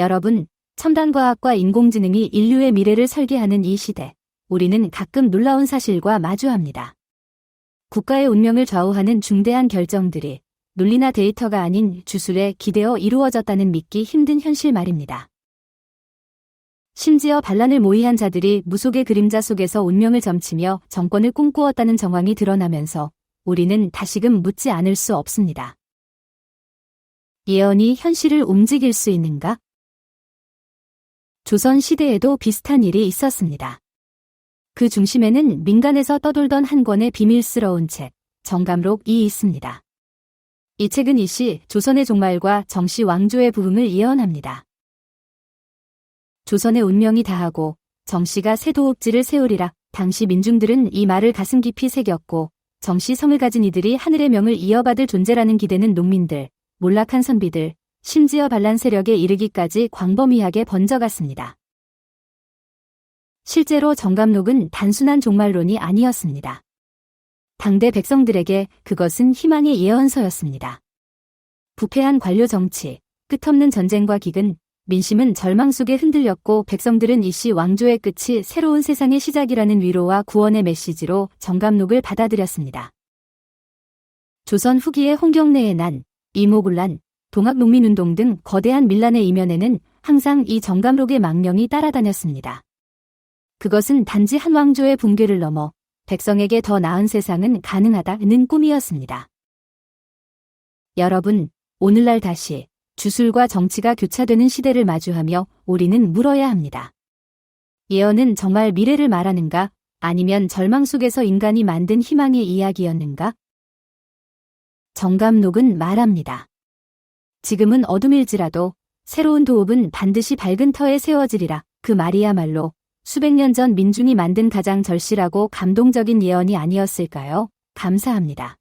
여러분, 첨단 과학과 인공지능이 인류의 미래를 설계하는 이 시대, 우리는 가끔 놀라운 사실과 마주합니다. 국가의 운명을 좌우하는 중대한 결정들이 논리나 데이터가 아닌 주술에 기대어 이루어졌다는 믿기 힘든 현실 말입니다. 심지어 반란을 모의한 자들이 무속의 그림자 속에서 운명을 점치며 정권을 꿈꾸었다는 정황이 드러나면서 우리는 다시금 묻지 않을 수 없습니다. 예언이 현실을 움직일 수 있는가? 조선 시대에도 비슷한 일이 있었습니다. 그 중심에는 민간에서 떠돌던 한 권의 비밀스러운 책, 정감록이 있습니다. 이 책은 이시 조선의 종말과 정씨 왕조의 부흥을 예언합니다. 조선의 운명이 다하고 정씨가 새도읍지를 세우리라 당시 민중들은 이 말을 가슴 깊이 새겼고 정씨 성을 가진 이들이 하늘의 명을 이어받을 존재라는 기대는 농민들, 몰락한 선비들, 심지어 반란 세력에 이르기까지 광범위하게 번져갔습니다. 실제로 정감록은 단순한 종말론이 아니었습니다. 당대 백성들에게 그것은 희망의 예언서였습니다. 부패한 관료 정치, 끝없는 전쟁과 기근, 민심은 절망 속에 흔들렸고 백성들은 이시 왕조의 끝이 새로운 세상의 시작이라는 위로와 구원의 메시지로 정감록을 받아들였습니다. 조선 후기의 홍경래의 난, 이모군란, 동학농민운동 등 거대한 밀란의 이면에는 항상 이 정감록의 망령이 따라다녔습니다. 그것은 단지 한 왕조의 붕괴를 넘어 백성에게 더 나은 세상은 가능하다는 꿈이었습니다. 여러분, 오늘날 다시 주술과 정치가 교차되는 시대를 마주하며 우리는 물어야 합니다. 예언은 정말 미래를 말하는가? 아니면 절망 속에서 인간이 만든 희망의 이야기였는가? 정감록은 말합니다. 지금은 어둠일지라도 새로운 도읍은 반드시 밝은 터에 세워지리라. 그 말이야말로 수백 년 전 민중이 만든 가장 절실하고 감동적인 예언이 아니었을까요? 감사합니다.